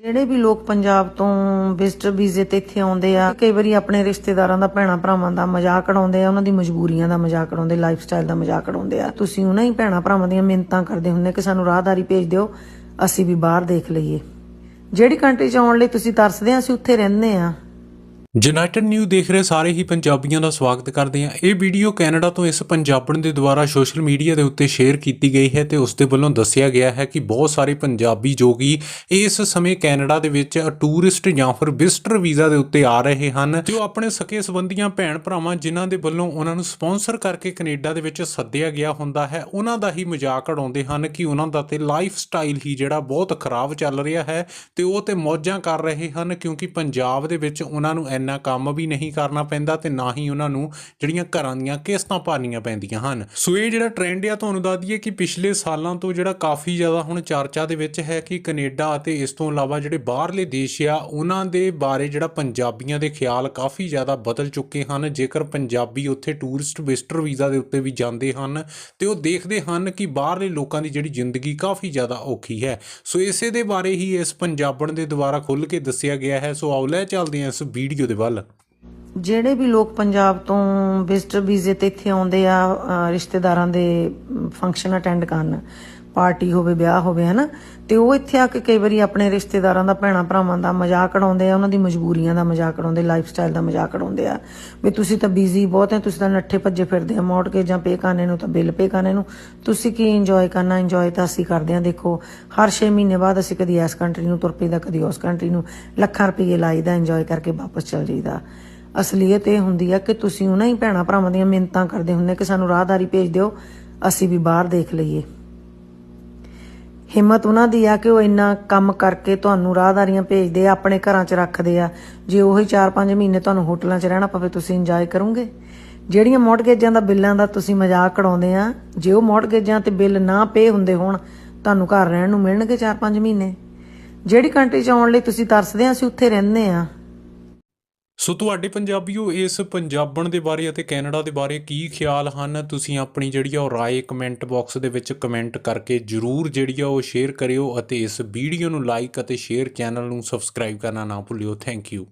ਜਿਹੜੇ ਵੀ ਲੋਕ ਪੰਜਾਬ ਤੋਂ ਵਿਜ਼ਟਰ ਵੀਜ਼ੇ ਤੇ ਇੱਥੇ ਆਉਂਦੇ ਆ, ਕਈ ਵਾਰੀ ਆਪਣੇ ਰਿਸ਼ਤੇਦਾਰਾਂ ਦਾ ਭੈਣਾਂ ਭਰਾਵਾਂ ਦਾ ਮਜ਼ਾਕ ਉਡਾਉਂਦੇ ਆ, ਉਹਨਾਂ ਦੀ ਮਜਬੂਰੀਆਂ ਦਾ ਮਜ਼ਾਕ ਉਡਾਉਂਦੇ ਲਾਈਫ ਸਟਾਈਲ ਦਾ ਮਜ਼ਾਕ ਉਡਾਉਂਦੇ ਆ। ਤੁਸੀਂ ਉਹਨਾਂ ਹੀ ਭੈਣਾਂ ਭਰਾਵਾਂ ਦੀਆਂ ਮਿੰਨਤਾਂ ਕਰਦੇ ਹੁੰਦੇ ਕਿ ਸਾਨੂੰ ਰਾਹਦਾਰੀ ਭੇਜ ਦਿਓ, ਅਸੀਂ ਵੀ ਬਾਹਰ ਦੇਖ ਲਈਏ। ਜਿਹੜੀ ਕੰਟਰੀ 'ਚ ਆਉਣ ਲਈ ਤੁਸੀਂ ਤਰਸਦੇ ਆ, ਅਸੀਂ ਉੱਥੇ ਰਹਿੰਦੇ ਆ। ਯੂਨਾਈਟਿਡ ਨਿਊ ਦੇਖ ਰਹੇ ਸਾਰੇ ਹੀ ਪੰਜਾਬੀਆਂ ਦਾ ਸਵਾਗਤ ਕਰਦੇ ਹਾਂ। ਇਹ ਵੀਡੀਓ ਕੈਨੇਡਾ ਤੋਂ ਇਸ ਪੰਜਾਬਣ ਦੇ ਦੁਆਰਾ ਸੋਸ਼ਲ ਮੀਡੀਆ ਦੇ ਉੱਤੇ ਸ਼ੇਅਰ ਕੀਤੀ ਗਈ ਹੈ ਤੇ ਉਸ ਦੇ ਵੱਲੋਂ ਦੱਸਿਆ ਗਿਆ ਹੈ ਕਿ ਬਹੁਤ ਸਾਰੇ ਪੰਜਾਬੀ ਜੋ ਕਿ ਇਸ ਸਮੇਂ ਕੈਨੇਡਾ ਦੇ ਵਿੱਚ ਟੂਰਿਸਟ ਜਾਂ ਫਿਰ ਵਿਜ਼ਟਰ ਵੀਜ਼ਾ ਦੇ ਉੱਤੇ ਆ ਰਹੇ ਹਨ ਜੋ ਆਪਣੇ ਸਕੇ ਸੰਬੰਧੀਆਂ ਭੈਣ ਭਰਾਵਾਂ ਜਿਨ੍ਹਾਂ ਦੇ ਵੱਲੋਂ ਉਹਨਾਂ ਨੂੰ ਸਪਾਂਸਰ ਕਰਕੇ ਕੈਨੇਡਾ ਦੇ ਵਿੱਚ ਸੱਦਿਆ ਗਿਆ ਹੁੰਦਾ ਹੈ, ਉਹਨਾਂ ਦਾ ਹੀ ਮਜ਼ਾਕ ਉਡਾਉਂਦੇ ਹਨ ਕਿ ਉਹਨਾਂ ਦਾ ਤੇ ਲਾਈਫ ਸਟਾਈਲ ਹੀ ਜਿਹੜਾ ਬਹੁਤ ਖਰਾਬ ਚੱਲ ਰਿਹਾ ਹੈ ਤੇ ਉਹ ਤੇ ਮੌਜਾਂ ਕਰ ਰਹੇ ਹਨ ਕਿਉਂਕਿ ਪੰਜਾਬ ਦੇ ਵਿੱਚ ਉਹਨਾਂ ਨੂੰ ਇੰਨਾ ਕੰਮ ਵੀ ਨਹੀਂ ਕਰਨਾ ਪੈਂਦਾ ਤੇ ਨਾ ਹੀ ਉਹਨਾਂ ਨੂੰ ਜਿਹੜੀਆਂ ਘਰਾਂ ਦੀਆਂ ਕਿਸ਼ਤਾਂ ਭਰਨੀਆਂ ਪੈਂਦੀਆਂ ਹਨ। ਸੋ ਇਹ ਜਿਹੜਾ ਟ੍ਰੈਂਡ ਆ, ਤੁਹਾਨੂੰ ਦੱਸ ਦਈਏ ਕਿ ਪਿਛਲੇ ਸਾਲਾਂ ਤੋਂ ਜਿਹੜਾ ਕਾਫੀ ਜ਼ਿਆਦਾ ਹੁਣ ਚਰਚਾ ਦੇ ਵਿੱਚ ਹੈ ਕਿ ਕੈਨੇਡਾ ਅਤੇ ਇਸ ਤੋਂ ਇਲਾਵਾ ਜਿਹੜੇ ਬਾਹਰਲੇ ਦੇਸ਼ ਆ, ਉਹਨਾਂ ਦੇ ਬਾਰੇ ਜਿਹੜਾ ਪੰਜਾਬੀਆਂ ਦੇ ਖਿਆਲ ਕਾਫੀ ਜ਼ਿਆਦਾ ਬਦਲ ਚੁੱਕੇ ਹਨ। ਜੇਕਰ ਪੰਜਾਬੀ ਉੱਥੇ ਟੂਰਿਸਟ ਵਿਜ਼ਟਰ ਵੀਜ਼ਾ ਦੇ ਉੱਤੇ ਵੀ ਜਾਂਦੇ ਹਨ ਤੇ ਉਹ ਦੇਖਦੇ ਹਨ ਕਿ ਬਾਹਰਲੇ ਲੋਕਾਂ ਦੀ ਜਿਹੜੀ ਜ਼ਿੰਦਗੀ ਕਾਫੀ ਜ਼ਿਆਦਾ ਔਖੀ ਹੈ। ਸੋ ਇਸੇ ਦੇ ਬਾਰੇ ਹੀ ਇਸ ਪੰਜਾਬਣ ਦੇ ਦੁਆਰਾ ਖੁੱਲ੍ਹ ਕੇ ਦੱਸਿਆ ਗਿਆ ਹੈ। ਸੋ ਆਓ ਲੈ ਚੱਲਦੇ ਹਾਂ ਇਸ ਵੀਡੀਓ ਦੇ ਵੱਲ ਜਿਹੜੇ ਵੀ ਲੋਕ ਪੰਜਾਬ ਤੋਂ ਵਿਜ਼ਟਰ ਵੀਜ਼ੇ ਤੇ ਇੱਥੇ ਆਉਂਦੇ ਆ ਰਿਸ਼ਤੇਦਾਰਾਂ ਦੇ ਫੰਕਸ਼ਨ ਅਟੈਂਡ ਕਰਨ ਪਾਰਟੀ ਹੋਵੇ, ਵਿਆਹ ਹੋਵੇ, ਹਨਾ, ਤੇ ਉਹ ਇੱਥੇ ਆ ਕੇ ਕਈ ਵਾਰੀ ਆਪਣੇ ਰਿਸ਼ਤੇਦਾਰਾਂ ਦਾ, ਭੈਣਾਂ ਭਰਾਵਾਂ ਦਾ ਮਜ਼ਾਕ ਉਡਾਉਂਦੇ ਆ, ਉਹਨਾਂ ਦੀ ਮਜਬੂਰੀਆਂ ਦਾ ਮਜ਼ਾਕ ਉਡਾਉਂਦੇ ਲਾਈਫ ਸਟਾਈਲ ਦਾ ਮਜ਼ਾਕ ਉਡਾਉਂਦੇ ਆ, ਵੀ ਤੁਸੀਂ ਤਾਂ ਬਿਜ਼ੀ ਬਹੁਤ ਹੈ ਤੁਸੀਂ ਤਾਂ ਨੱਠੇ ਭੱਜੇ ਫਿਰਦੇ ਆ, ਮੋੜ ਕੇ ਜਾਂ ਪੇ ਕਰਨੇ ਨੂੰ ਤਾਂ ਬਿੱਲ ਪੇ ਕਰਨੇ ਨੂੰ, ਤੁਸੀਂ ਕੀ ਇੰਜੋਏ ਕਰਨਾ ਇੰਜੋਏ ਤਾਂ ਅਸੀਂ ਕਰਦੇ ਆ, ਦੇਖੋ, ਹਰ 6 ਮਹੀਨੇ ਬਾਅਦ ਅਸੀਂ ਕਦੀ ਇਸ ਕੰਟਰੀ ਨੂੰ ਤੁਰ ਪਈਦਾ, ਕਦੀ ਉਸ ਕੰਟਰੀ ਨੂੰ, ਲੱਖਾਂ ਰੁਪਏ ਲਾਈਦਾ ਇੰਜੋਏ ਕਰਕੇ ਵਾਪਸ ਚਲ ਜਾਈਦਾ। ਅਸਲੀਅਤ ਇਹ ਹੁੰਦੀ ਆ ਕਿ ਤੁਸੀਂ ਉਹਨਾਂ ਹੀ ਭੈਣਾਂ ਭਰਾਵਾਂ ਦੀਆਂ ਮਿੰਨਤਾਂ ਕਰਦੇ ਹੁੰਦੇ ਕਿ ਸਾਨੂੰ ਰਾਹਦਾਰੀ ਭੇਜ ਦਿਓ, ਅਸੀਂ ਵੀ ਬਾਹਰ ਦੇਖ ਲਈਏ। ਹਿੰਮਤ ਉਹਨਾਂ ਦੀ ਆ ਕਿ ਉਹ ਇੰਨਾ ਕੰਮ ਕਰਕੇ ਤੁਹਾਨੂੰ ਰਾਹਦਾਰੀਆਂ ਭੇਜਦੇ ਆ, ਆਪਣੇ ਘਰਾਂ 'ਚ ਰੱਖਦੇ ਆ। ਜੇ ਉਹੀ 4-5 ਮਹੀਨੇ ਤੁਹਾਨੂੰ ਹੋਟਲਾਂ 'ਚ ਰਹਿਣਾ ਪਵੇ, ਤੁਸੀਂ ਇੰਜੋਏ ਕਰੋਗੇ। ਜਿਹੜੀਆਂ ਮੌਟਗੇਜਾਂ ਦਾ ਬਿੱਲਾਂ ਦਾ ਤੁਸੀਂ ਮਜ਼ਾਕ ਉਡਾਉਂਦੇ ਆ, ਜੇ ਉਹ ਮੌਟਗੇਜਾਂ ਤੇ ਬਿੱਲ ਨਾ ਪੇ ਹੁੰਦੇ ਹੋਣ, ਤੁਹਾਨੂੰ ਘਰ ਰਹਿਣ ਨੂੰ ਮਿਲਣਗੇ 4-5 ਮਹੀਨੇ। ਜਿਹੜੀ ਕੰਟਰੀ 'ਚ ਆਉਣ ਲਈ ਤੁਸੀਂ ਤਰਸਦੇ ਆ, ਅਸੀਂ ਉੱਥੇ ਰਹਿੰਦੇ ਆ। ਸੋ ਤੁਹਾਡੇ ਪੰਜਾਬੀਓ, ਇਸ ਪੰਜਾਬਣ ਦੇ ਬਾਰੇ ਅਤੇ ਕੈਨੇਡਾ ਦੇ ਬਾਰੇ ਕੀ ਖਿਆਲ ਹਨ? ਤੁਸੀਂ ਆਪਣੀ ਜਿਹੜੀ ਆ ਉਹ ਰਾਏ ਕਮੈਂਟ ਬਾਕਸ ਦੇ ਵਿੱਚ ਕਮੈਂਟ ਕਰਕੇ ਜਰੂਰ ਜਿਹੜੀ ਆ ਉਹ ਸ਼ੇਅਰ ਕਰਿਓ ਅਤੇ ਇਸ ਵੀਡੀਓ ਨੂੰ ਲਾਈਕ ਅਤੇ ਸ਼ੇਅਰ ਚੈਨਲ ਨੂੰ ਸਬਸਕ੍ਰਾਈਬ ਕਰਨਾ ਨਾ ਭੁੱਲਿਓ। Thank you